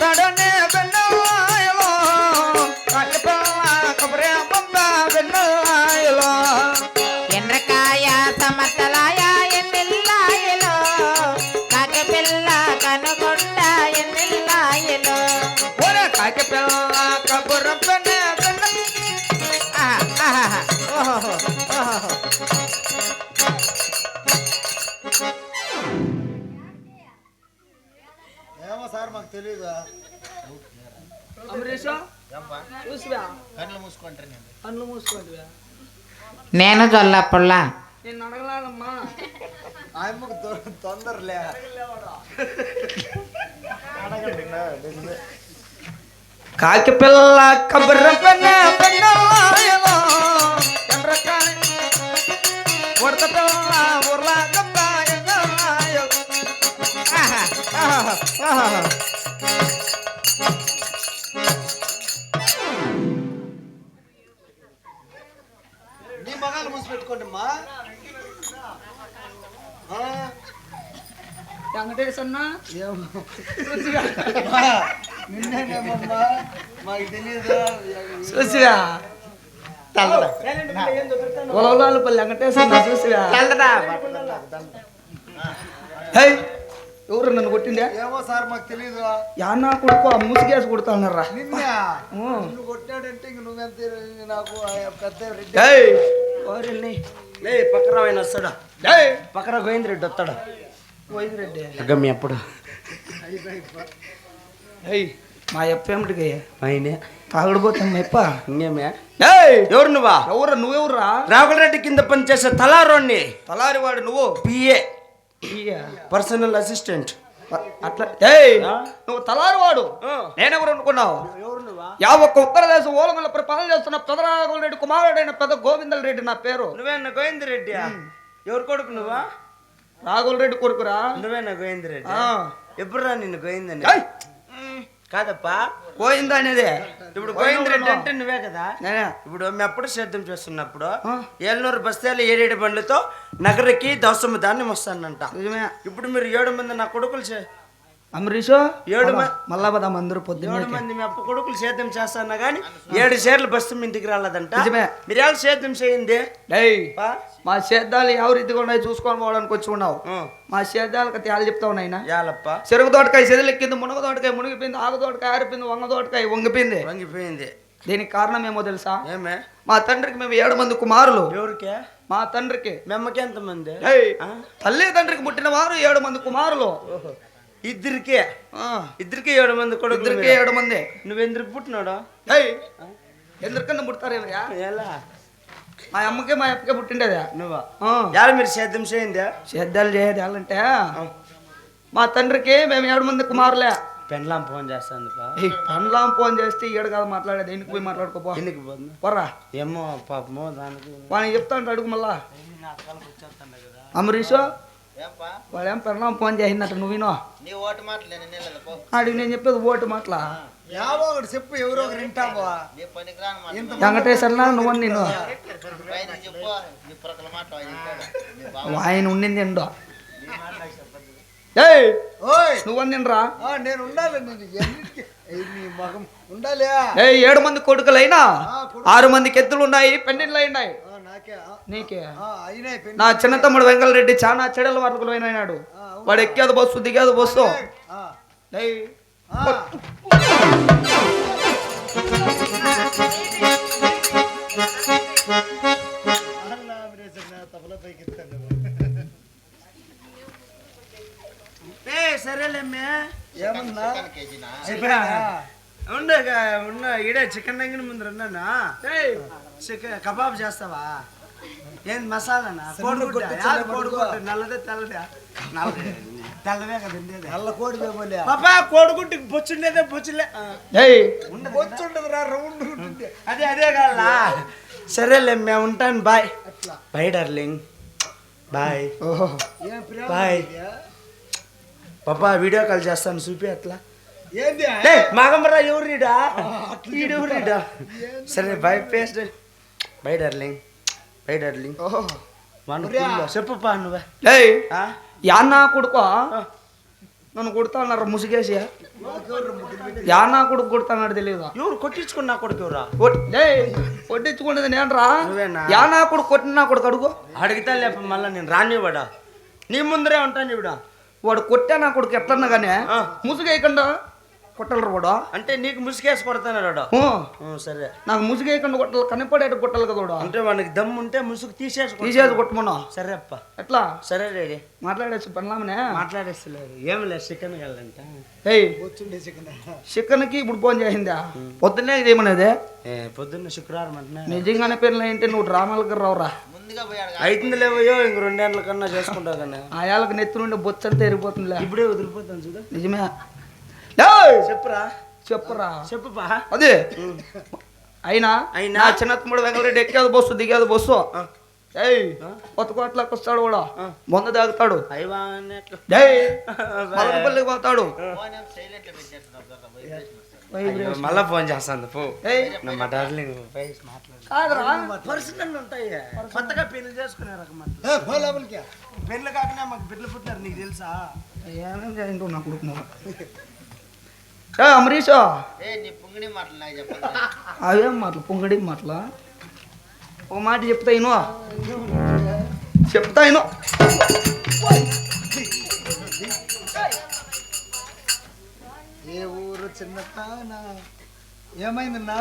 ತಡನೆ ఏమో సార్ మాకు తెలియదు అమరీష చూసివా కళ్ళు మూసుకుంటారు నేను కళ్ళు మూసుకోండి నేను జొల్లప్పుల్లా నేను అడగలానమ్మా ఆయమ్మకు తొ- తొందరలే అడగండి నా, నిజమే. కాకిపిల్ల కబురం వెన్న వెన్నవాయలో ఎండ్రకాయ ఉడత పిల్ల ఉర్లా కప్ప వెన్నవాయలో ఆహా, ఓహోహో, మూసి పెట్టుకోండి అమ్మా నిన్నేనేమమ్మా? మాకు తెలియదు చూసివా పల్లి చూసివా హై. ఎవరు నన్ను కొట్టిందే ఏమో సార్ మాకు తెలియదు యాన్నా కొడుకు ఆ మూసిగేసి కొడుతున్నారా నిన్నే నిన్ను కొట్టాడంటే ఇంక నువ్వెంత నాకు ఆ పెద్ద రెడ్డి. లే పక్కన ఆయన వస్తాడా? ఏయ్. పక్కన గోవింద్ రెడ్డి వస్తాడా? పోయింది రెడ్డి గమ్మి అప్పుడు ఏయ్. మా ఎప్ప ఏమిటికి? ఆయనే. తాగడిపోతాం ఎప్ప ఇంకేమే? ఏయ్. ఎవరు నువ్వా? ఎవరు నువ్వెవరురా? రాఘుల రెడ్డి కింద పనిచేసే తలారోని తలారి వాడు నువ్వు పిఏ. పర్సనల్ అసిస్టెంట్ అట్లా. ఏయ్? నువ్వు తలారి వాడు ఆ. నేనెవరు అనుకున్నావు? ఎవరు నువ్వా యా ఒక్క ఉత్తరదేశం ఓలమల్ల పరిపాలన చేస్తున్న పెదరాఘుల రెడ్డి కుమారుడైన పెద్ద గోవిందల రెడ్డి నా పేరు. నువ్వేనా గోవింద్ రెడ్డి ఎవరు కొడుకు నువ్వా? రాఘుల రెడ్డి కొడుకురా. నువ్వేనా గోవింద్ రెడ్డి ఆ. ఎప్పుడు రా నిన్ను గోవిందని? ఏయ్! కాదప్పా. గోవింద అనేది? ఇప్పుడు గోవింద్ రెడ్డి అంటే నువ్వే కదా. ఇప్పుడు మేము ఎప్పుడు సేద్యం చేస్తున్నప్పుడు. ఏళ్ళనూరు బస్తీలు ఏడేడు బండ్లతో నగరకి దోసమ్మ ధాన్యం వస్తానంట. ఇప్పుడు మీరు ఏడు మంది నా కొడుకులు చే- అమరీషో ఏడు మళ్ళా పదాం అందరూ పొద్దున్న ఏడు మంది మీ అప్ప కొడుకులు సేద్యం చేస్తానా కానీ ఏడు షేర్లు బస్తు మీ ఇంటికి రాలేదంట. మీరు ఏళ్ళు సేద్యం చేయింది. మా సేద్యాలు ఎవరు రీతిగా ఉన్నాయి చూసుకొని పోవడానికి వచ్చి ఉన్నావు. మా సేద్యాలకు తేలు చెప్తా ఉన్నాయినా యాలప్ప. చెరుకు తోటకాయ చెదిలెక్కింది మునగ తోటకాయ మునిగిపోయింది ఆగు తోటకాయ ఆరిపోయింది వంగ తోటకాయ వంగిపోయింది. వంగిపోయింది. దీనికి కారణం ఏమో తెలుసా? ఏమే? మా తండ్రికి మేము ఏడు మంది కుమారులు. ఎవరికే? మా తండ్రికి. మీ అమ్మకి ఎంతమంది? తల్లి తండ్రికి పుట్టిన వారు ఏడు మంది కుమారులు. ఇద్దరికే. ఇద్దరికి ఏడు మంది కొడుకులు ఇద్దరికి. ఏడు మంది. నువ్వెందుకు పుట్టినాడు? ఎందుకన్నా పుడతారేమయ్యా ఎలా? మా అమ్మకి మా అప్పకే పుట్టిండేదా. నువ్వా? యాడ మీరు సేద్యం చేయిందా? సేద్యాలు చేయాలంటే మా తండ్రికి మేము ఏడు మంది కుమారులే. పెండ్లాం ఫోన్ చేస్తాను ఈ పండ్లాం ఫోన్ చేస్తే ఈడు కాదు మాట్లాడేది. ఇంటికి పోయి మాట్లాడుకోపో ఎందుకు పోరా ఏమో పాపమో దానికి. వాడిని చెప్తాను అడుగు మళ్ళా. అమరీషు వాడేం పెళ్ళాం ఫోన్ చేసిందట నువ్వు వినో నీ ఓటు మాటలు నేను ఆడికి నేను చెప్పేది ఓటు మాటలా? యావో ఒకటి చెప్పు ఎవరో ఒకరు వింటావా? నీ పనికిరాని మాట. ఇంత వెంకటేశ్వర్లా నువ్వు నిన్ను పైన చెప్పు నీ ప్రకల మాట ఆయన ఉండింది ఎండో ఏయ్! ఓయ్! నువ్వు నిన్రా ఆ, నేను ఉండాలి నేను ఏడు మంది కొడుకులైనా. ఆరు మంది కెత్తులు ఉన్నాయి పెండిళ్ళు ఉన్నాయి ఆ, నాకే. నా చిన్న తమ్ముడు వెంకటరెడ్డి చాలా చెడల వర్గలు అయినాడు వాడు ఎక్కేది బస్సు దిగేది బస్సు సరేలేమ్మే ఏమన్నా ఉండు ఉన్న ఈడే చికెన్ రంగిన ముందు ఉన్నానా? చికెన్ కబాబ్ చేస్తావా? ఏంది మసాలానా? కోడిగుడ్డ కోడిగుడ్డ నల్లదే తెల్లదే? నల్లదే తెల్లదే కదా ఉండేది నల్ల కోడి వేమోలే పాపా కోడిగుడ్డుకి బొచ్చుండేదే బొచ్చులే వచ్చుండదు రా రౌండ్ అదే అదే కాదా సరేలే మేము ఉంటాను బాయ్. అట్లా. Bye darling. బాయ్. బాయ్. పాపా వీడియో కాల్ చేస్తాను. చూపి అట్లా. మాగమ్మరా ఎవరిడా ఈడు ఎవరిడా సరే బాయ్ పేస్ట్ బై డార్లింగ్. Bye darling. ఓహో. మన చెప్పప్పా నువ్వే. ఏయ్ ఆ? యాన్నా కొడుకో నన్ను కొడతా అన్నారు ముసుగేసి? యానా కొడుకు కొడతాన్నాడు తెలియదు ఎవరు కొట్టించుకున్నా కొడుకు ఎవరా కొట్టించుకునేది నేను రా? యానా కొడుకు కొట్టినా కొడుకు అడుగు. అడిగితే లేప మళ్ళీ నేను రానివాడా నీ ముందరే ఉంటాను ఇవిడ వాడు? కొట్టా నా కొడుకు ఎట్లన్నా కానీ. ముసుగేయకుండా కొట్టలరు వాడు. అంటే నీకు ముసుగేసి కొడతాను సరే. నాకు ముసుగేయకుండా కొట్టాలి కనపడేట కొట్టాలి కదా అంటే వానికి దమ్ము ఉంటే ముసుగు తీసేసి. తీసేది కొట్టమన్నా. సరే అప్ప. ఎట్లా? సరే రేడి మాట్లాడేసి పనిలామనే. మాట్లాడేస్తలేరు ఏమి లేదు చికెన్ వెళ్ళంట ఏయ్. చికెన్కి ఇప్పుడు ఫోన్ చేసిందా? పొద్దున్నే ఇది ఏమనేది ఏ పొద్దున్న శుక్రవారం అంటే నిజంగానే పేర్లు ఏంటి? నువ్వు డ్రామాలకు రావురా. ముందుగా పోయాడు అవుతుంది లేవయ్యో ఇంక రెండేళ్ళ కన్నా చేసుకుంటా కానీ ఆ ఏళ్ళకి నెత్తి నుండి బొచ్చంతా ఎరిగిపోతుందిలే ఇప్పుడే వదిలిపోతాను చూడు. నిజమే! చెప్పురా. చెప్పురా. చెప్పుపా. అదే. అయినా? అయినా? నా చిన్న తమ్ముడు ఎక్కేది బస్సు దిగేది బస్సు. ఏయ్ కొత్త కోట్లకు వస్తాడు కూడా. తాగుతాడు. అట్లా. ఏయ్ మలకపల్లికి పోతాడు. మళ్ళా ఫోన్ చేస్తాను పో. ఏయ్. నా మా డార్లింగ్ ఫేస్ మాట్లాడు కాదురా. పర్సనల్ ఉంటాయి. కొత్తగా పెళ్ళి చేసుకునే రకం పెళ్ళి కాకనే మాకు బిడ్డలు పుట్టారు నీకు తెలుసా? ఏమేం చేయండు నా అమరీష్? ఏ నీ పుంగిడి మాటలు నాకు చెప్పండి అవేం మాటలు పొంగడి మాటలు? ఒక మాట చెప్తా ఇను. చెప్తా ఇను. ఏ ఊరు చిన్న ఏమైందన్నా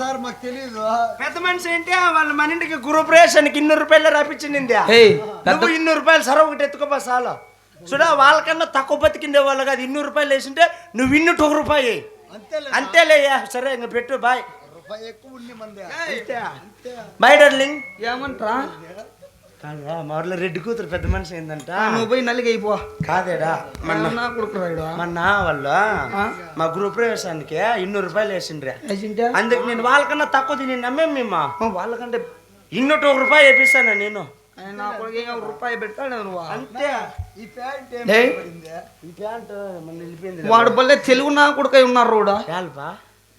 సార్ మాకు తెలీదు. పెద్ద మనిషి ఏంటి వాళ్ళ మన ఇంటికి గృహప్రవేశానికి ఇన్నూరు రూపాయలు రాపించింది నువ్వు ఇన్నూరు రూపాయలు సరే ఒకటి ఎత్తుకోపా చాలు చూడా వాళ్ళకన్నా తక్కువ బతికిండే వాళ్ళు కాదు. ఇన్నూరు రూపాయలు వేసింటే నువ్వు ఇన్నూటి ఒక రూపాయి అంతేలే అంతేలేయ్యా సరే ఇంక పెట్టు బాయ్. Bye darling. ఏమంటారా? కాదా రెడ్డి కూతురు పెద్ద మనిషి ఏందంట. నువ్వు పోయి నలిగి అయిపో. కాదేడా మొన్న నా కొడుకు రాయుడు మొన్న వాళ్ళు మా గృహప్రవేశానికి ఇన్నూరు రూపాయలు వేసిండ్రే. అందుకు నేను వాళ్ళకన్నా తక్కువ తిని నమ్మే మేము? వాళ్ళకంటే ఇన్నూటి ఒక రూపాయి వేపిస్తాను నేను? నా కొడుకు ఏం రూపాయి పెడతాడు నువ్వు అంతే ఈ ప్యాంట్ ఏయ్, పడింది ఈ ప్యాంట్ మన వెళ్ళిపోయింది వాడు బల్లే తెలుగు నా కొడుకై ఉన్నారు రోడా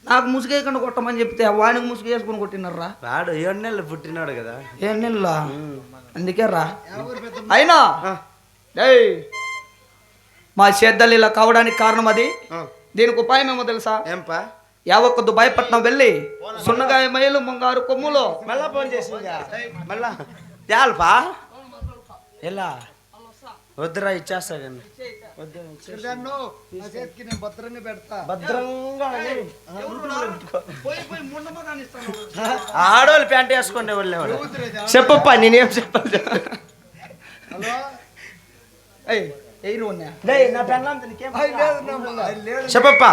నాకు ముసుగేయకుండా కొట్టమని చెప్తే వానికి ముసుగు వేసుకొని కొట్టినారా వాడు ఏడు నెలలు పుట్టినాడు కదా ఏం నెలలా అందుకే రా అయినా ఏయ్ మా సేద్దలు ఇలా కావడానికి కారణం అది దీనికి ఉపాయం ఏమో తెలుసా ఏంపా యావక్క దుబాయ్పట్నం వెళ్ళి సున్నగాయ మైలు ముంగారు కొమ్ములు మళ్ళా ఫోన్ చేసిందా? మళ్ళా యాల్పా ఎలా? వద్దురా ఇచ్చేస్తా కానీ. భద్రంగా పెడతా. భద్రంగా ఆడవాళ్ళు ప్యాంట్ వేసుకునే వాళ్ళేవాడు చెప్పప్పా నేనేం చెప్పాలి? చెప్పప్పా.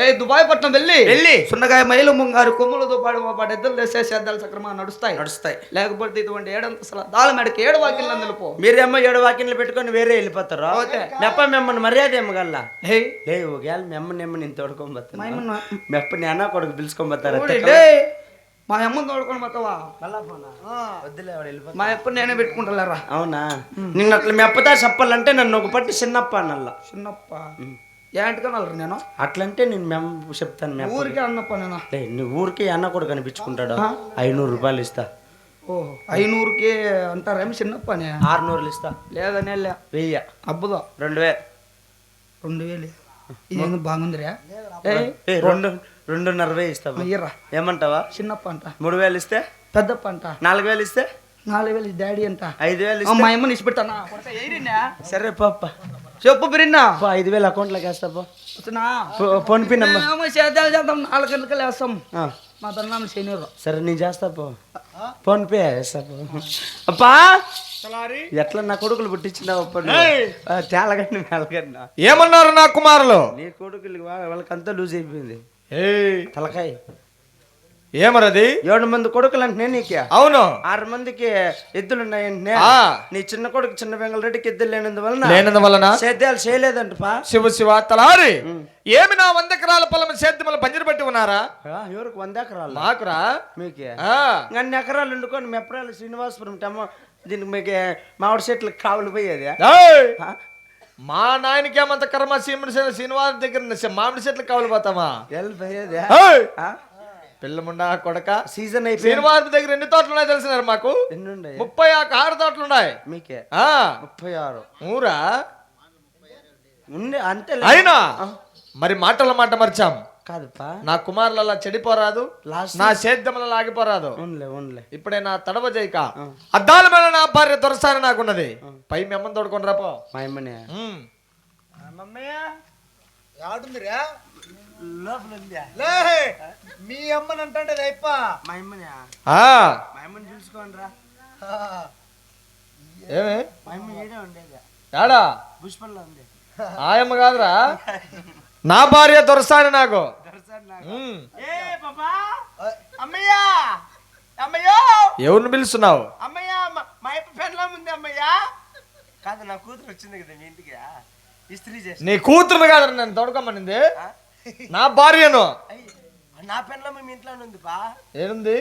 ఏయ్ దుబాయ్ పట్నం వెళ్ళి. వెళ్ళి. సున్నగాయ మైలు ముంగారు కొమ్ములతో పాటు మా పాటు తెసే సేద్దాలు సక్రమంగా నడుస్తాయి. నడుస్తాయి. లేకపోతే ఇటువంటి ఏడంతసల దాల మెడకి ఏడు వాకిళ్ళ నిలుపు. మీరేమో ఏడు వాకిన్లు పెట్టుకొని వేరే వెళ్ళిపోతారు. మెప్ప మిమ్మల్ని మర్యాద ఏమగల్లా? ఏయ్ లే ఒకవేళ మెమ్మ నెమ్మ నేను తోడుకోబోతున్నా. మెప్ప నేను కొడుకు పిలుచుకోబోతారు మా అమ్మని తోడుకొని పోతావా? వద్దులే మా అప్పని నేనే పెట్టుకుంటారా అవునా? నిన్న అట్లా మెప్పతా చెప్పాలంటే నన్ను ఒక పట్టి చిన్నప్ప అన్నల్లా. చిన్నప్ప? ఏంటికనలరు నేను? అట్లంటే నేను మెమ్మ చెప్తాను మెప్ప ఊరికే అన్నప్ప నేను? నీ ఊరికి అన్న కూడా కనిపించుకుంటాడు? ఐనూరు రూపాయలు ఇస్తా. ఓహో ఐనూరుకి అంటారేమి చిన్నప్పనే ఆరునూరులు ఇస్తా. లేదనే లే. వెయ్యి. అబ్బుదో? రెండు వేలు. రెండు వేలు? ఇదేంది బాగుందిరా? రెండు రెండున్నర వేలు ఇస్తా. ఇయ్యరా? ఏమంటావా? చిన్నప్ప అంట. మూడు వేలు ఇస్తే? పెద్దప్ప అంట. నాలుగు వేలు ఇస్తే? నాలుగు వేలు డాడీ అంట. ఐదు వేలు మా అమ్మని ఇచ్చిపెట్టానా సరే పాప. చెప్పు బిరిన్నా. పో, ఐదు వేలు అకౌంట్లోకి వేస్తా పో. వస్తున్నా? ఫో- ఫోన్ పే నెంబర్. సేద్యాలు చేద్దాం నాలుగు గంటలకి వేస్తాం ఆ, మా తన్నాం సీనియర్ సరే నేను చేస్తా పో. ఫోన్ పే వేస్తా అప్పా ఎట్లా నా కొడుకులు పుట్టించినావు తేలగండి మేలగండి. ఏమన్నారు నా కుమారులు? నీ కొడుకులు వాళ్ళకంతా లూజ్ అయిపోయింది. ఏయ్! తలకాయ. ఏమరది? ఏడు మంది కొడుకులు అంటే నీకే. అవును. ఆరు మందికి ఎద్దులు ఉన్నాయంటే ఆ. నీ చిన్న కొడుకు చిన్న వెంగళరెడ్డికి ఎద్దులు లేనందువలన లేనందువలన సేద్యాలు చేయలేదంట పా శివ శివ తలారి. ఏమి నా వంద ఎకరాల పొలం సేద్యములు పంజర పెట్టి ఉన్నారా? ఎవరికి వంద ఎకరాలు? మాకురా. మీకే. ఆ, అన్ని ఎకరాలు వండుకొని మెప్రాలు శ్రీనివాసపురం టమో దీనికి మీకు మామిడి చెట్లకు కావులు పోయేది? మా నాయనకి ఏమంత కర్మ సీముడి శ్రీనివాస్ దగ్గర మామిడి చెట్లు కావాలి పోతామా? ఎల్ పోయేది. ఏయ్! ఆ? పిల్లముండా కొడక సీజన్ అయిపోయింది. శ్రీనివాస్ దగ్గర ఎన్ని తోటలు ఉన్నాయి తెలిసినారు మాకు? ముప్పై ఆకు ఆరు తోటలు ఉన్నాయి మీకే? ఆ. ముప్పై ఆరు. ఊరా? ఉండే అంతే అయినా? మరి మాటల మాట మర్చాం. కాదుపా. నా కుమారులు అలా చెడిపోరాదు లాస్ట్ నా సేద్యముల లాగిపోరాదు ఇప్పుడే నా తడవ చేయక అద్దాల మీద నా భార్య దొరసాని నాకున్నది. పై మెమ్మని తోడుకొని రాపో మా అమ్మనే. లోపల ఉందా లే మీ అమ్మని అంటే అయిప. మా అమ్మనే. ఆ. మా అమ్మని పిలుచుకోండి రా ఏమి? మా అమ్మ ఈడే ఉండేది. ఏడా ఉంది. ఆయమ్మ కాదురా. నా భార్య దొరసాని నాకు. దర్శన్ నాకు. ఉమ్. ఏ పాపా? అమ్మయ్యా! అమ్మయ్యో! ఎవరిని పిలుస్తున్నావు? అమ్మయ్యా మా- ఉంది అమ్మయ్యా. కాదు నా కూతురు వచ్చింది కదా మీ ఇంటికి. ఇస్త్రీ చేసి నీ కూతురు కాదు నన్ను తోడుకోమనింది. నా భార్యను. నా పెళ్ళం మీ ఇంట్లోనే ఉంది బా ఏముంది?